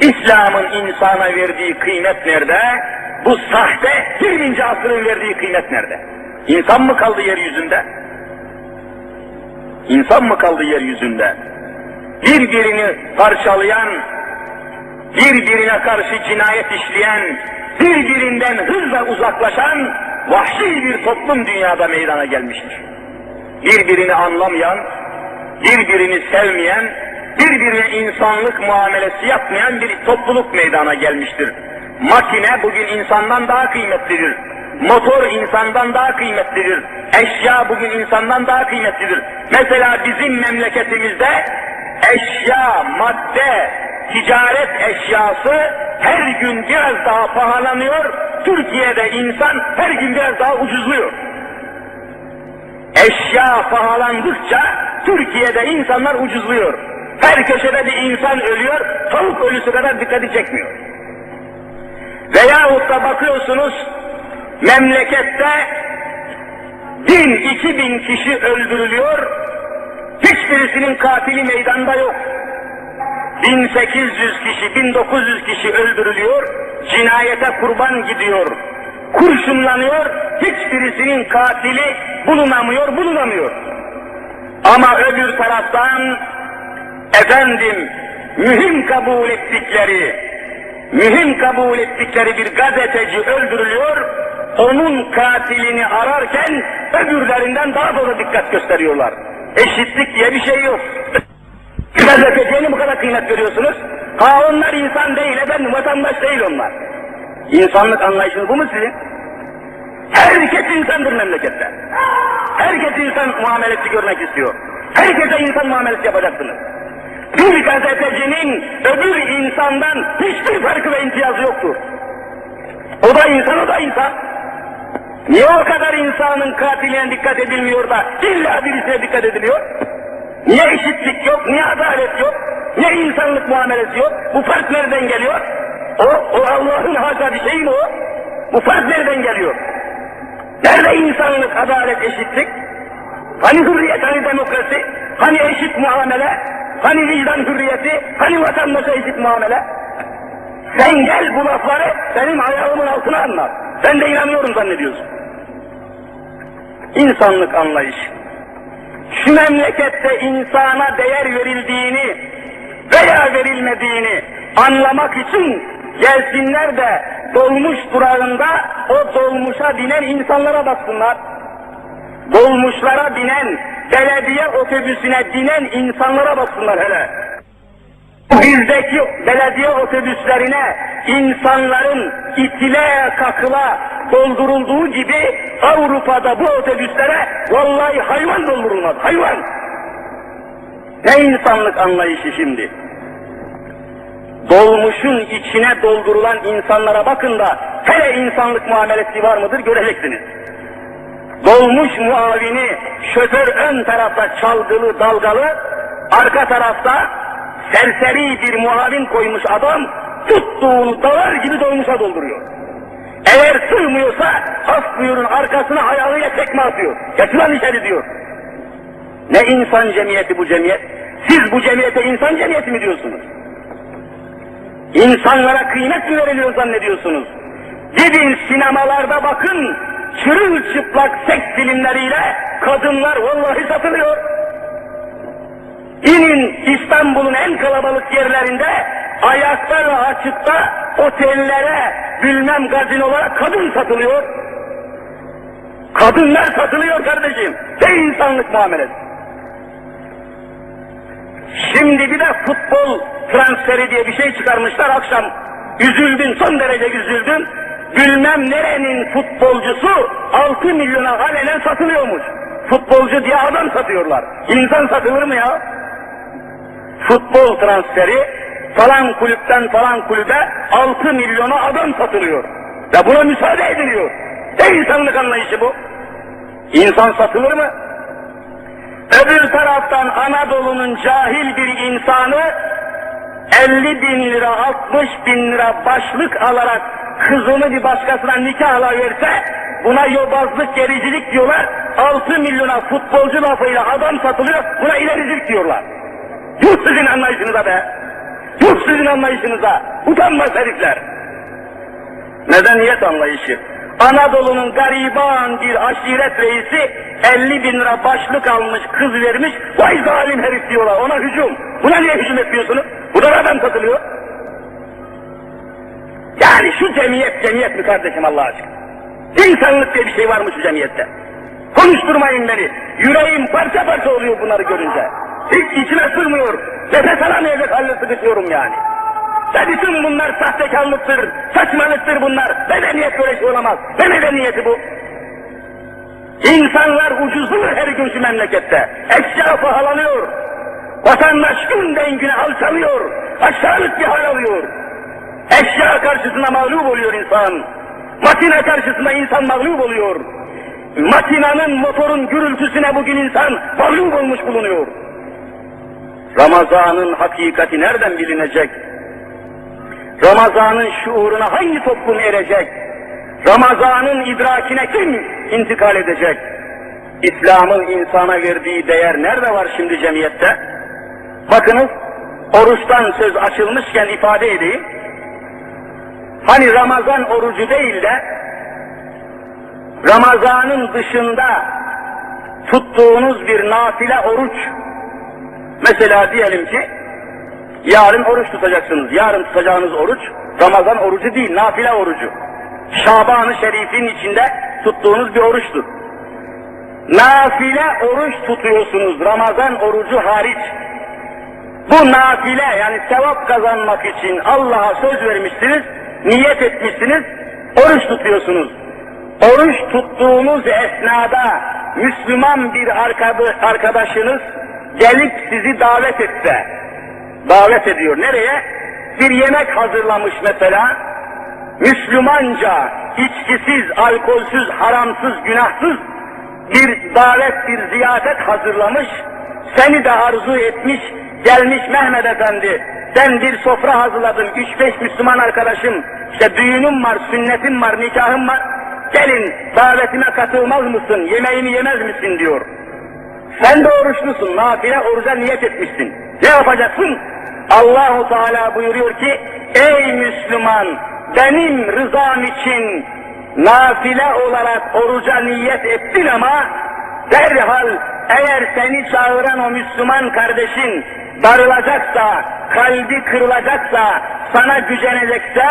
İslam'ın insana verdiği kıymet nerede? Bu sahte 20. asrın verdiği kıymet nerede? İnsan mı kaldı yeryüzünde? İnsan mı kaldı yeryüzünde? Birbirini parçalayan, birbirine karşı cinayet işleyen, birbirinden hızla uzaklaşan vahşi bir toplum dünyada meydana gelmiştir. Birbirini anlamayan, birbirini sevmeyen, birbirine insanlık muamelesi yapmayan bir topluluk meydana gelmiştir. Makine bugün insandan daha kıymetlidir. Motor insandan daha kıymetlidir. Eşya bugün insandan daha kıymetlidir. Mesela bizim memleketimizde eşya, madde, ticaret eşyası her gün biraz daha pahalanıyor. Türkiye'de insan her gün biraz daha ucuzluyor. Eşya pahalandıkça Türkiye'de insanlar ucuzluyor. Her köşede bir insan ölüyor, tavuk ölüsü kadar dikkati çekmiyor. Veyahut da bakıyorsunuz memlekette bin, iki bin kişi öldürülüyor, hiçbirisinin katili meydanda yok. 1800 kişi, 1900 kişi öldürülüyor, cinayete kurban gidiyor, kurşunlanıyor, hiçbirisinin katili bulunamıyor, bulunamıyor. Ama öbür taraftan efendim mühim kabul ettikleri, mühim kabul ettikleri bir gazeteci öldürülüyor, onun katilini ararken öbürlerinden daha fazla dikkat gösteriyorlar. Eşitlik diye bir şey yok. Gazeteciye mi bu kadar kıymet veriyorsunuz? Ha onlar insan değil efendim, vatandaş değil onlar. İnsanlık anlayışınız bu mu sizin? Herkes insandır memlekette. Herkes insan muamelesi görmek istiyor. Herkese insan muamelesi yapacaksınız. Bir gazetecinin öbür insandan hiçbir farkı ve imtiyazı yoktur. O da insan, o da insan. Niye o kadar insanın katiline dikkat edilmiyor da illa birisine dikkat ediliyor? Niye eşitlik yok, niye adalet yok, niye insanlık muamelesi yok? Bu fark nereden geliyor? O, o Allah'ın bir şey mi o? Bu fark nereden geliyor? Nerede insanlık, adalet, eşitlik? Hani hürriyet, hani demokrasi, hani eşit muamele, hani vicdan hürriyeti, hani vatandaşa eşit muamele? Sen gel bu lafları benim ayağımın altına anlat. Ben de inanıyorum zannediyorsun. İnsanlık anlayışı. Şu memlekette insana değer verildiğini veya verilmediğini anlamak için gelsinler de dolmuş durağında o dolmuşa binen insanlara baksınlar. Dolmuşlara binen, belediye otobüsüne binen insanlara baksınlar hele. Bizdeki belediye otobüslerine insanların itile kakıla doldurulduğu gibi Avrupa'da bu otobüslere vallahi hayvan doldurulmaz, hayvan. Ne insanlık anlayışı şimdi? Dolmuşun içine doldurulan insanlara bakın da hele insanlık muamelesi var mıdır göreceksiniz. Dolmuş muavini şoför ön tarafta çalgılı dalgalı, arka tarafta serseri bir muavin koymuş adam tuttuğunu dalar gibi dolmuşa dolduruyor. Eğer sığmıyorsa af buyurun arkasına ayağıyla tekme atıyor. Geç lan içeri diyor. Ne insan cemiyeti bu cemiyet? Siz bu cemiyete insan cemiyeti mi diyorsunuz? İnsanlara kıymet mi veriliyor zannediyorsunuz? Gidin sinemalarda bakın, çırılçıplak seks filmleriyle kadınlar vallahi satılıyor. İnin İstanbul'un en kalabalık yerlerinde ayakta ve açıkta otellere bilmem gazinolara kadın satılıyor. Kadınlar satılıyor kardeşim. Ne insanlık muamelesi. Şimdi bir de futbol transferi diye bir şey çıkarmışlar akşam. Üzüldüm, son derece üzüldüm. Bilmem nerenin futbolcusu 6 milyona alenen satılıyormuş. Futbolcu diye adam satıyorlar. İnsan satılır mı ya? Futbol transferi falan kulüpten falan kulübe 6 milyona adam satılıyor. Ve buna müsaade ediliyor. Ne insanlık anlayışı bu? İnsan satılır mı? Öbür taraftan Anadolu'nun cahil bir insanı 50 bin lira, 60 bin lira başlık alarak kızını bir başkasına nikahla verse buna yobazlık, gericilik diyorlar. 6 milyona futbolcu lafıyla adam satılıyor, buna ilericilik diyorlar. Yuh sizin anlayışınıza be! Yuh sizin anlayışınıza. Utanmaz herifler. Medeniyet anlayışı. Anadolu'nun gariban bir aşiret reisi 50 bin lira başlık almış, kız vermiş, vay zalim herif diyorlar, ona hücum. Buna niye hücum etmiyorsunuz? Bu da nereden katılıyor? Yani şu cemiyet cemiyet mi kardeşim Allah aşkına? İnsanlık diye bir şey var mı şu cemiyette? Konuşturmayın beni. Yüreğim parça parça oluyor bunları görünce. Hiç içime sığmıyor. Nefes alamayacak halde sıkışıyorum yani. Ve bütün bunlar sahtekarlıktır, saçmalıktır bunlar. Medeniyet böyle şey olamaz. Ne medeniyeti bu? İnsanlar ucuzluyor her gün şu memlekette. Eşya pahalanıyor. Vatandaş günden güne alçalıyor. Aşağılık bir hal alıyor. Eşya karşısında mağlup oluyor insan. Makine karşısında insan mağlup oluyor. Makinanın, motorun gürültüsüne bugün insan mağlup olmuş bulunuyor. Ramazanın hakikati nereden bilinecek? Ramazanın şuuruna hangi toplum erecek? Ramazanın idrakine kim intikal edecek? İslam'ın insana verdiği değer nerede var şimdi cemiyette? Bakınız, oruçtan söz açılmışken ifade edeyim. Hani Ramazan orucu değil de, Ramazanın dışında tuttuğunuz bir nafile oruç, mesela diyelim ki, yarın oruç tutacaksınız. Yarın tutacağınız oruç, Ramazan orucu değil, nafile orucu. Şaban-ı Şerif'in içinde tuttuğunuz bir oruçtur. Nafile oruç tutuyorsunuz, Ramazan orucu hariç. Bu nafile yani sevap kazanmak için Allah'a söz vermişsiniz, niyet etmişsiniz, oruç tutuyorsunuz. Oruç tuttuğunuz esnada Müslüman bir arkadaşınız gelip sizi davet etse, davet ediyor. Nereye? Bir yemek hazırlamış mesela, Müslümanca, içkisiz, alkolsüz, haramsız, günahsız bir davet, bir ziyaret hazırlamış, seni de arzu etmiş, gelmiş Mehmet Efendi, ben bir sofra hazırladım, üç beş Müslüman arkadaşım, işte düğünüm var, sünnetim var, nikahım var, gelin davetime katılmaz mısın, yemeğimi yemez misin diyor. Sen de oruçlusun, nafile oruca niyet etmişsin. Ne yapacaksın? Allahu Teala buyuruyor ki, ey Müslüman, benim rızam için nafile olarak oruca niyet ettin ama derhal eğer seni çağıran o Müslüman kardeşin darılacaksa, kalbi kırılacaksa, sana gücenecekse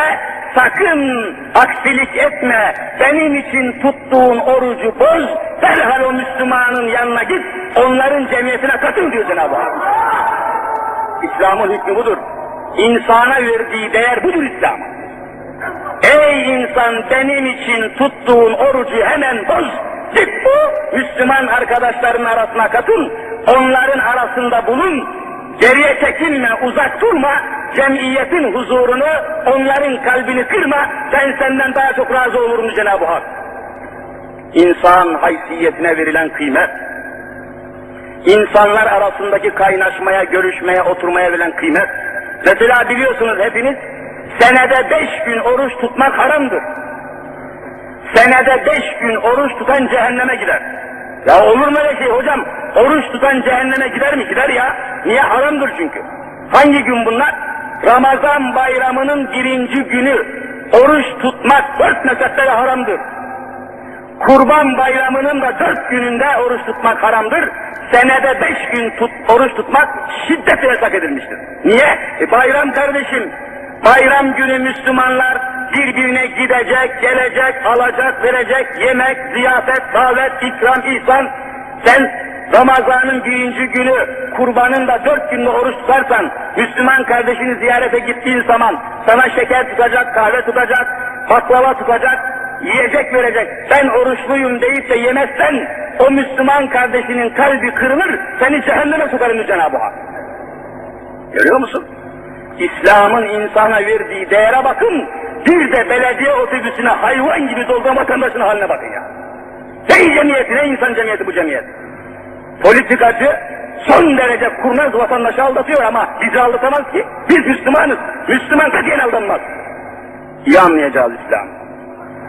sakın aksilik etme, benim için tuttuğun orucu boz, derhal o Müslümanın yanına git, onların cemiyetine katıl diyor Cenab-ı. İslam'ın hükmü budur. İnsana verdiği değer budur İslam. Ey insan benim için tuttuğun orucu hemen boz. Git bu Müslüman arkadaşların arasına katıl. Onların arasında bulun. Geriye çekinme, uzak durma. Cemiyetin huzurunu, onların kalbini kırma. Ben senden daha çok razı olurum Cenab-ı Hak. İnsan haysiyetine verilen kıymet, insanlar arasındaki kaynaşmaya, görüşmeye, oturmaya verilen kıymet. Mesela biliyorsunuz hepiniz, senede beş gün oruç tutmak haramdır. Senede beş gün oruç tutan cehenneme gider. Ya olur mu öyle şey hocam? Oruç tutan cehenneme gider mi? Gider ya. Niye? Haramdır çünkü. Hangi gün bunlar? Ramazan bayramının birinci günü oruç tutmak dört mezheplere haramdır. Kurban bayramının da dört gününde oruç tutmak haramdır. Senede beş gün tut, oruç tutmak şiddetle yasak edilmiştir. Niye? E bayram kardeşim. Bayram günü Müslümanlar birbirine gidecek, gelecek, alacak, verecek, yemek, ziyafet, davet, ikram, ihsan. Sen Ramazan'ın birinci günü, kurbanın da dört günde oruç tutarsan, Müslüman kardeşini ziyarete gittiğin zaman sana şeker tutacak, kahve tutacak, baklava tutacak, yiyecek verecek. Ben oruçluyum deyip de yemezsen o Müslüman kardeşinin kalbi kırılır, seni cehenneme sokarım Cenab-ı Hak. Görüyor musun? İslam'ın insana verdiği değere bakın, bir de belediye otobüsüne hayvan gibi dolduran vatandaşın haline bakın ya. Ne cemiyeti, ne insan cemiyeti bu cemiyet. Politikacı son derece kurnaz vatandaşı aldatıyor ama bizi aldatamaz ki. Biz Müslümanız. Müslüman katiyen aldanmaz. İyi anlayacağız İslam.